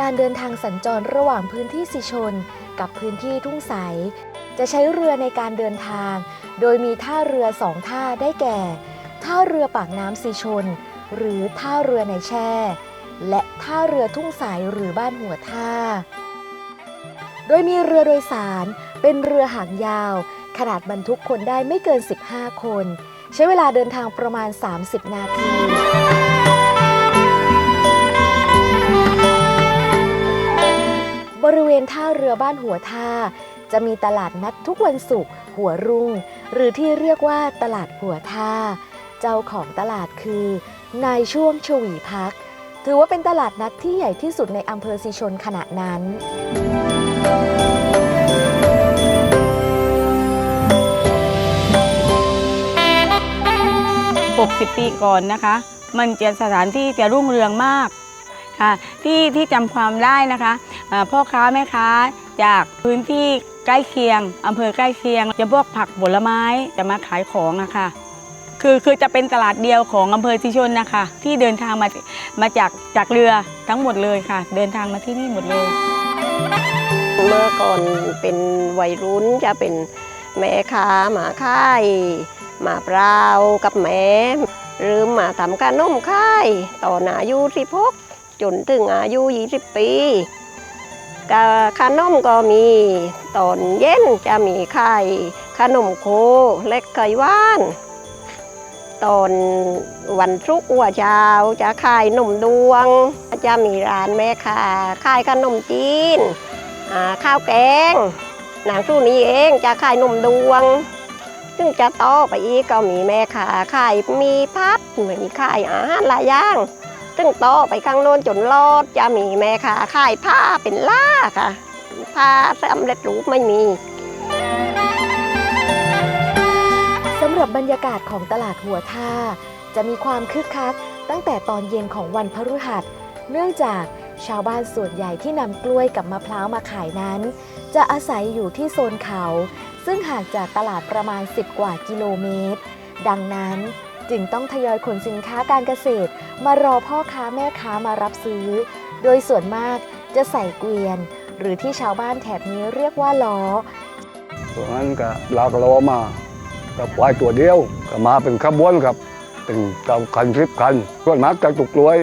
การเดินทางสัญจรระหว่างพื้นที่สิชน กับพื้นที่ทุ่งใส จะใช้เรือในการเดินทาง โดยมีท่าเรือสองท่าได้แก่ ท่าเรือปากน้ำสีชน หรือท่าเรือในแช่ และท่าเรือทุ่งใสหรือบ้านหัวท่า โดยมีเรือโดยสารเป็นเรือหางยาว ขนาดบรรทุกคนได้ไม่เกิน 15 คน ใช้เวลาเดินทางประมาณ 30 นาที ริเวณท่าเรือบ้านหัวท่า จะมีตลาดนัดทุกวันศุกร์หัวรุ่ง หรือที่เรียกว่าตลาดหัวท่า เจ้าของตลาดคือนายช่วงชวีพัก ถือว่าเป็นตลาดนัดที่ใหญ่ที่สุดในอำเภอสีชนขณะนั้น60 ปีก่อนนะคะ มันจะสถานที่จะรุ่งเรืองมาก ค่ะที่ที่จำความได้นะคะเอ่อพ่อค้าแม่ค้าจากพื้นที่ใกล้เคียงอำเภอใกล้เคียง จะพวกผักผลไม้จะมาขายของอะค่ะคือคือจะเป็นตลาดเดียวของอำเภอทิชนนะคะ ที่เดินทางมามาจากจากเรือทั้งหมดเลยค่ะ เดินทางมาที่นี่หมดเลย เมื่อก่อนเป็นวัยรุ่นจะเป็นแม่ค้าหมาค่ายหมาเปล่ากับแม่หรือหมาทำขนมค่ายต่อหนอายุสิพก จนถึงอายุ 20 ปีกขนมก็มีตอนเย็นจะมีค่ขนมโคเล็กไก่ว่าน ตอนวันศุกร์หัวเช้าจะขายนมดวง จะมีร้านแม่ค้าขายขนมจีนข้าวแกงหนังสู้นี้เองจะขายนมดวง ซึ่งจะต่อไปอีกก็มีแม่ค้าขายมีพัดมีขายอาหารหลายอย่าง ซึ่งต่อไปข้างโน้นจนรอดจะมีแม่ค้าขายผ้าเป็นล่าค่ะผ้าสำเร็จรูปไม่มีสำหรับบรรยากาศของตลาดหัวท่า จะมีความคึกคักตั้งแต่ตอนเย็นของวันพฤหัส เนื่องจากชาวบ้านส่วนใหญ่ที่นำกล้วยกับมะพร้าวมาขายนั้น จะอาศัยอยู่ที่โซนเขา ซึ่งห่างจากตลาดประมาณ 10 กว่ากิโลเมตร ดังนั้น จึงต้องทยอยขนสินค้าการเกษตร มารอพ่อค้าแม่ค้ามารับซื้อ โดยส่วนมากจะใส่เกวียน หรือที่ชาวบ้านแถบนี้เรียกว่าล้อส่วนนั้นก็ลากล้อมากับควายตัวเดียวก็มาเป็นขบวนครับเป็นเก้าคันสิบคันส่วนมากจะตุกกล้วย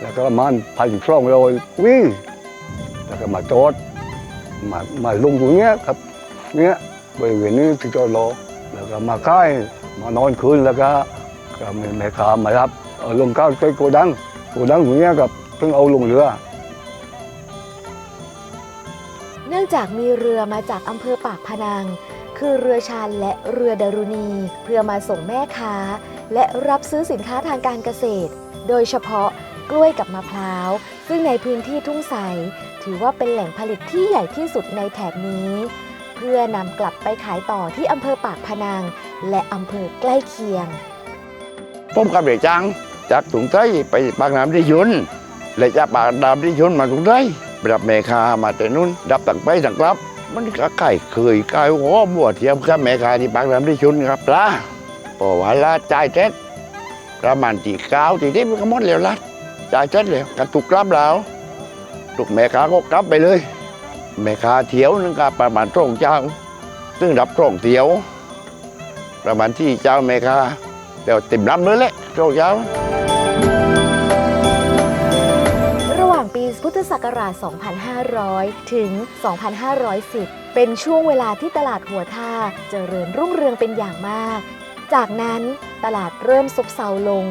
แล้วก็ประมันพันช่องโรยวิ่งแล้วก็มาโจดมามาลงตรงเนี้ยครับเนี้ยบริเวณนี้ที่จอดรอแล้วก็มาค่ายมานอนคืนแล้วก็ ก็มีแม่ค้ามารับเอาลงก้าวไปโกดังโกดังตรงเนี้ยครับเพิ่งเอาลงเรือ เนื่องจากมีเรือมาจากอำเภอปากพนัง คือเรือชานและเรือดารุณี เพื่อมาส่งแม่ค้า และรับซื้อสินค้าทางการเกษตร โดยเฉพาะกล้วยกับมะพร้าว ซึ่งในพื้นที่ทุ่งใส ถือว่าเป็นแหล่งผลิตที่ใหญ่ที่สุดในแถบนี้ เพื่อนำกลับไปขายต่อที่อำเภอปากพนัง และอำเภอใกล้เคียง ผมกับเด็กจังจากถุงไทยไปปากน้ำที่ยุนและจากปากน้ำที่ยุนมาถุงไทยรับแม่ค้ามาแต่นู้นรับต่างไปต่างกลับ มันก็ใกล้เคยใกล้หัวบัวเทียมกับแม่ค้าที่ปากน้ำที่ยุนครับปลาพอวันละจ่ายเจ็ดประมาณตีเก้าตีที่มันก็หมดแล้วละจ่ายเจ็ดแล้วกันถูกกลับแล้วลูกแม่ค้าก็กลับไปเลยแม่ค้าเที่ยวนึงก็ประมาณตรงเจ้าซึ่งรับตรงเที่ยว ประมาณที่เจ้าแม่ค้า เดี๋ยวติ่มลำเลยแหละโชคเช้าระหว่างปีพุทธศักราช 2500 ถึง 2510 เป็นช่วงเวลาที่ตลาดหัวท่าเจริญรุ่งเรืองเป็นอย่างมาก จากนั้นตลาดเริ่มซบเซาลง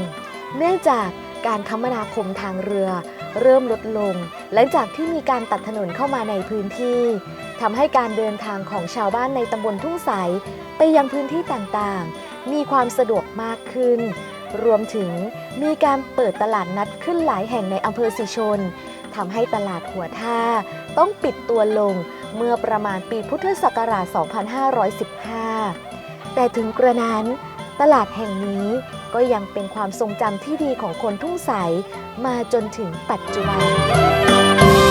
เนื่องจากการคมนาคมทางเรือเริ่มลดลง หลังจากที่มีการตัดถนนเข้ามาในพื้นที่ทำให้การเดินทางของชาวบ้านในตำบลทุ่งใสไปยังพื้นที่ต่างๆ มีความสะดวกมากขึ้น รวมถึงมีการเปิดตลาดนัดขึ้นหลายแห่งในอำเภอสิชนทำให้ตลาดหัวท่าต้องปิดตัวลงเมื่อประมาณปีพุทธศักราช 2515 แต่ถึงกระนั้น ตลาดแห่งนี้ก็ยังเป็นความทรงจำที่ดีของคนทุ่งใสมาจนถึงปัจจุบัน